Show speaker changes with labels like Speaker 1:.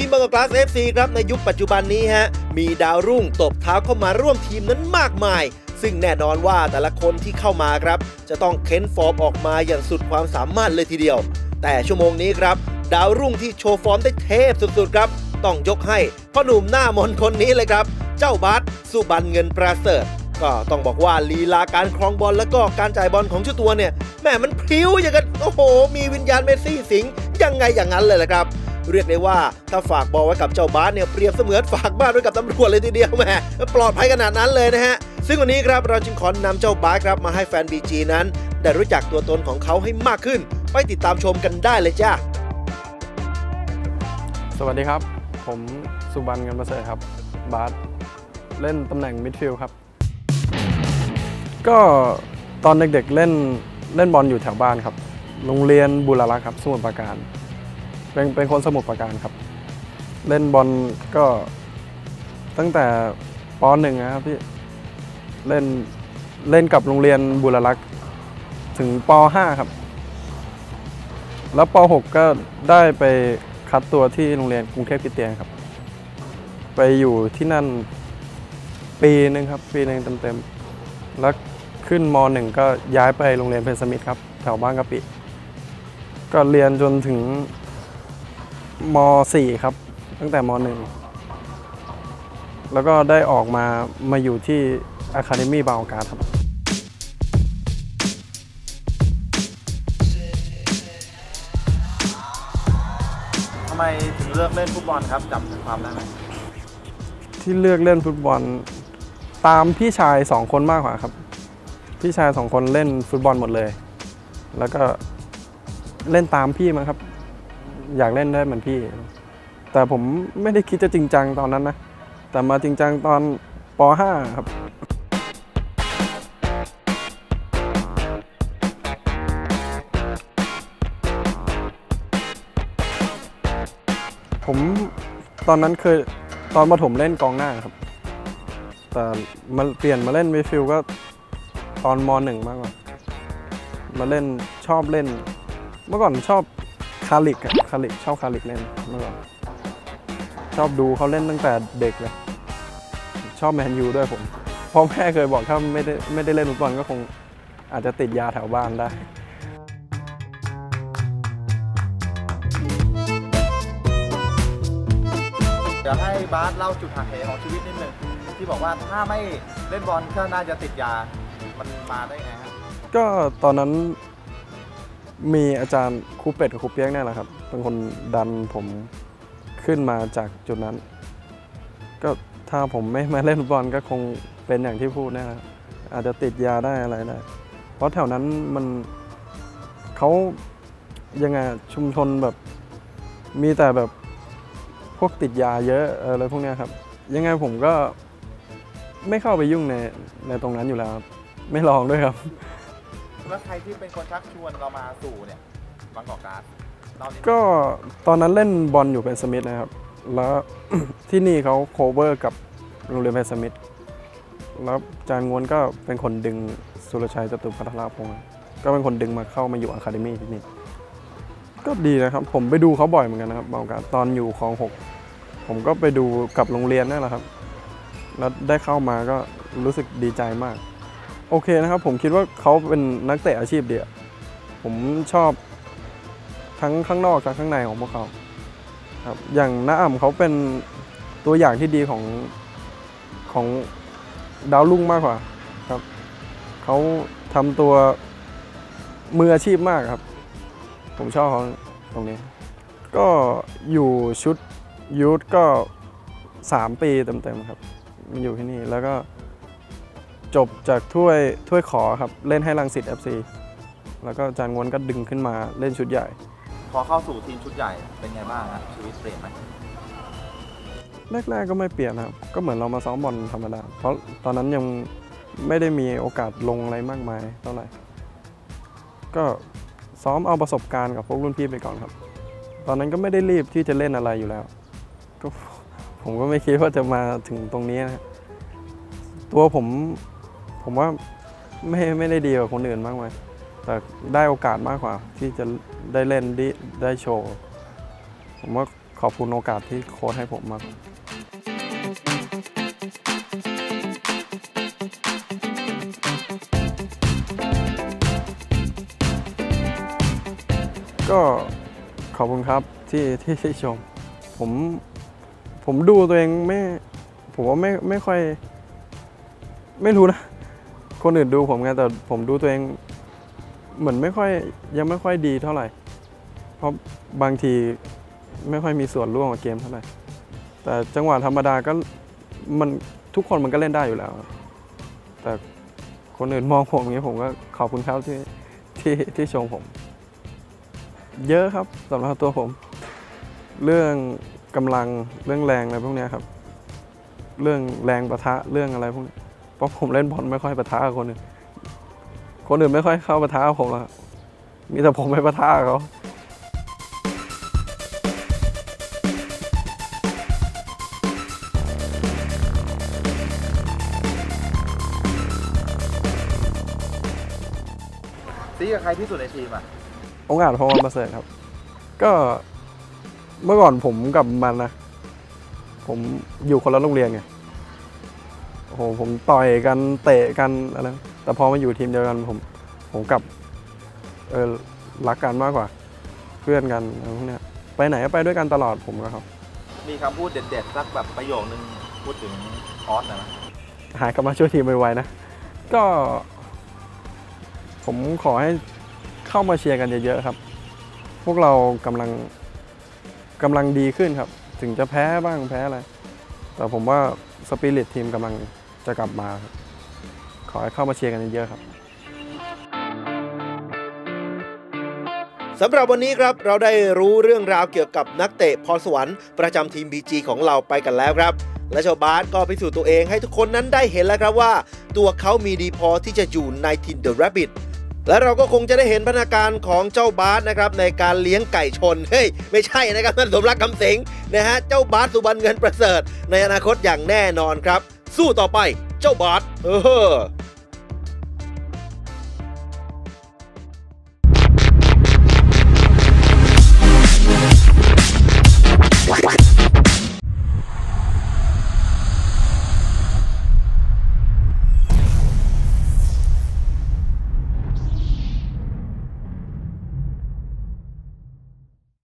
Speaker 1: ทีมบางกอกกลาส FC ครับในยุคปัจจุบันนี้ฮะมีดาวรุ่งตบเท้าเข้ามาร่วมทีมนั้นมากมาย ซึ่งแน่นอนว่าแต่ละคนที่เข้ามาครับ จะต้องเค้นฟอร์มออกมาอย่างสุดความสามารถเลยทีเดียว แต่ชั่วโมงนี้ครับ ดาวรุ่งที่โชว์ฟอร์มได้เทพสุดๆครับต้องยกให้พ่อหนุ่มหน้ามนคนนี้เลยครับ เจ้าบัสสุบันเงินประเสริฐก็ต้องบอกว่าลีลาการครองบอลแล้วก็การจ่ายบอลของเจ้าตัวเนี่ยแม่มันพริ้วอย่างกับโอ้โห มีวิญญาณเมสซี่สิงยังไงอย่างนั้นเลยแหละครับ เรียกได้ว่าถ้าฝากบอลไว้กับเจ้าบาสเนี่ยเปรียบเสมือนฝากบ้านไว้กับตำรวจเลยทีเดียวแหมปลอดภัยขนาดนั้นเลยนะฮะซึ่งวันนี้ครับเราจึงขอนำเจ้าบาสครับมาให้แฟนบีจีนั้น ได้รู้จักตัวตนของเขาให้มากขึ้น ไปติดตามชมกันได้เลยจ้า
Speaker 2: สวัสดีครับ ผมสุบันกันประเสริฐครับ บาสเล่นตำแหน่งมิดฟิลด์ครับ ก็ตอนเด็กๆเล่นเล่นบอลอยู่แถวบ้านครับ โรงเรียนบุรรักษ์ครับ สมุทรปราการ เป็นเป็นคนสมุทรปราการครับ เล่นบอลก็ตั้งแต่ป .1 นะครับพี่เล่นเล่นกับโรงเรียนบุรรักษ์ถึงป .5 ครับ แล้วป .6 ก็ได้ไปคัดตัวที่โรงเรียนกรุงเทพคริสเตียนครับ ไปอยู่ที่นั่นปีหนึ่งครับ ปีหนึ่งเต็มๆแล้วขึ้นม .1 ก็ย้ายไปโรงเรียนเพนสมิธครับ แถวบ้านกะปิ ก็เรียนจนถึง ม .4 ครับ ตั้งแต่ม .1 แล้วก็ได้ออกมามาอยู่ที่ Academy บางกาครับ
Speaker 3: ทำไมถึงเลือกเล่นฟุตบอลครับจำความได้ไหม
Speaker 2: ที่เลือกเล่นฟุตบอล ตามพี่ชายสองคนมากกว่าครับ พี่ชายสองคนเล่นฟุตบอลหมดเลย แล้วก็เล่นตามพี่มั้งครับ อยากเล่นได้เหมือนพี่ แต่ผมไม่ได้คิดจะจริงจังตอนนั้นนะ แต่มาจริงจังตอนป .5 ครับผมตอนนั้นเคยตอนประถมเล่นกองหน้าครับ แต่มาเปลี่ยนมาเล่นมิดฟิลก็ตอนมหนึ่งมากกว่า มาเล่นชอบเล่น เมื่อก่อนชอบ คาลิกอะคาลิกชอบคาลิกเล่นเมื่อก่อนชอบดูเขาเล่นตั้งแต่เด็กเลย ชอบแมนยูด้วยผมพ่อแม่เคยบอกถ้าไม่ได้ไม่ได้เล่นฟุตบอลก็คงอาจจะติดยาแถวบ้านได้
Speaker 3: เดี๋ยวให้บาสเล่าจุดหักเหของชีวิตนิดนึงที่บอกว่าถ้าไม่เล่นบอลก็น่าจะติดยา มันมาได้ไงครับ
Speaker 2: ก็ตอนนั้น มีอาจารย์ครูเป็ดกับครูเปียกเนี่ยแหละครับ เป็นคนดันผมขึ้นมาจากจุดนั้น ก็ถ้าผมไม่มาเล่นฟุตบอลก็คงเป็นอย่างที่พูดเนะครับอาจจะติดยาได้อะไรได้ เพราะแถวนั้นมันเขายังไงชุมชนแบบมีแต่แบบพวกติดยาเยอะอะไรพวกเนี้ยครับ ยังไงผมก็ไม่เข้าไปยุ่งในในตรงนั้นอยู่แล้ว ไม่ลองด้วยครับ
Speaker 3: แล้วใครที่เป็นคนชักชวนเรามาสู่เนี่ยบางกอกการ์ดเล่านิดนึง
Speaker 2: ก็ตอนนั้นเล่นบอลอยู่เป็นสมิธนะครับ แล้ว ที่นี่เขาโคเวอร์กับโรงเรียนเป็นสมิธแล้วจารย์งวนก็เป็นคนดึงสุรชัยจตุพัทราพงศ์ก็เป็นคนดึงมาเข้ามาอยู่อะคาเดมี่ที่นี่ ก็ดีนะครับ ผมไปดูเขาบ่อยเหมือนกันนะครับบางโอกาสตอนอยู่คลองหกผมก็ไปดูกับโรงเรียนนั่นแหละครับ แล้วได้เข้ามาก็รู้สึกดีใจมาก โอเคนะครับ ผมคิดว่าเขาเป็นนักเตะอาชีพเดียผมชอบทั้งข้างนอกทั้งข้างในของพวกเขาครับอย่างน้าอ่ำเขาเป็นตัวอย่างที่ดีของของดาวรุ่งมากกว่าครับเขาทำตัวมืออาชีพมากครับ ผมชอบเขาตรงนี้ ก็อยู่ชุดยูทก็ 3 ปีเต็มๆครับมาอยู่ที่นี่แล้วก็ จบจากถ้วยถ้วยขอครับ เล่นให้รังสิต FC แล้วก็อาจารย์งวนก็ดึงขึ้นมาเล่นชุดใหญ่
Speaker 3: พอเข้าสู่ทีมชุดใหญ่เป็นไงบ้างครับชีวิตเปลี่ยนไหม
Speaker 2: แรกๆก็ไม่เปลี่ยนนะครับ ก็เหมือนเรามาซ้อมบอลธรรมดา เพราะตอนนั้นยังไม่ได้มีโอกาสลงอะไรมากมายเท่าไหร่ ก็ซ้อมเอาประสบการณ์กับพวกรุ่นพี่ไปก่อนครับ ตอนนั้นก็ไม่ได้รีบที่จะเล่นอะไรอยู่แล้ว ก็ผมก็ไม่คิดว่าจะมาถึงตรงนี้นะครับตัวผม ผมว่าไม่ไม่ได้ดีกว่าคนอื่นมากมายแต่ได้โอกาสมากกว่า ที่จะได้เล่นได้ได้โชว์ ผมว่าขอบคุณโอกาสที่โค้ชให้ผมมากก็ขอบคุณครับที่ที่ที่ชม ผมผมดูตัวเองไม่ ผมว่าไม่ไม่ค่อย ไม่รู้นะ คนอื่นดูผมไงแต่ผมดูตัวเอง เหมือนไม่ค่อยยังไม่ค่อยดีเท่าไหร่ เพราะบางทีไม่ค่อยมีส่วนร่วมกับเกมเท่าไหร่ แต่จังหวะธรรมดาก็มันทุกคนมันก็เล่นได้อยู่แล้ว แต่คนอื่นมองผมอย่างนี้ผมก็ขอบคุณครับที่ที่ที่ชมผม เยอะครับสำหรับตัวผม เรื่องกำลังเรื่องแรงอะไรพวกนี้ครับ เรื่องแรงประทะเรื่องอะไรพวกนี้ เพราะผมเล่นบอลไม่ค่อยประทะกับคนอื่น คนอื่นไม่ค่อยเข้าประทะกับผมหรอกมีแต่ผมไปประทะกับเขา
Speaker 3: ซีกับใครที่สุดในทีมอะ
Speaker 2: องค์อาจพงศ์ประเสริฐครับ ก็เมื่อก่อนผมกับมันนะ ผมอยู่คนละโรงเรียนไง โอ้โหผมต่อยกันเตะกันอะไรแต่พอมาอยู่ทีมเดียวกันผมผมกลับเออรักกันมากกว่า เพื่อนกันอะไรพวกเนี้ยไปไหนก็ไปด้วยกันตลอดผมกับเขา
Speaker 3: มีคำพูดเด็ดๆสักแบบประโยคนึงพูดถึงออสหนะ
Speaker 2: หายกลับมาช่วยทีมไวๆนะ ก็ ผมขอให้เข้ามาเชียร์กันเยอะๆครับ พวกเรากำลังกำลังดีขึ้นครับ ถึงจะแพ้บ้างแพ้อะไร แต่ผมว่าสปิริตทีมกำลัง จะกลับมาครับขอให้เข้ามาเชียร์กันเยอะๆครับ
Speaker 1: สำหรับวันนี้ครับเราได้รู้เรื่องราวเกี่ยวกับนักเตะพรสวรรค์ประจำทีม BG ของเราไปกันแล้วครับ และเจ้าบาสก็พิสูจน์ตัวเองให้ทุกคนนั้นได้เห็นแล้วครับว่า ตัวเขามีดีพอที่จะอยู่ในทีม The Rabbit และเราก็คงจะได้เห็นพัฒนาการของเจ้าบาสนะครับในการเลี้ยงไก่ชน เฮ้ย ไม่ใช่นะครับท่านสมรักคำสิงนะฮะเจ้าบาสสุบรรณเงินประเสริฐ ในอนาคตอย่างแน่นอนครับ สู้ต่อไปเจ้าบาทเออ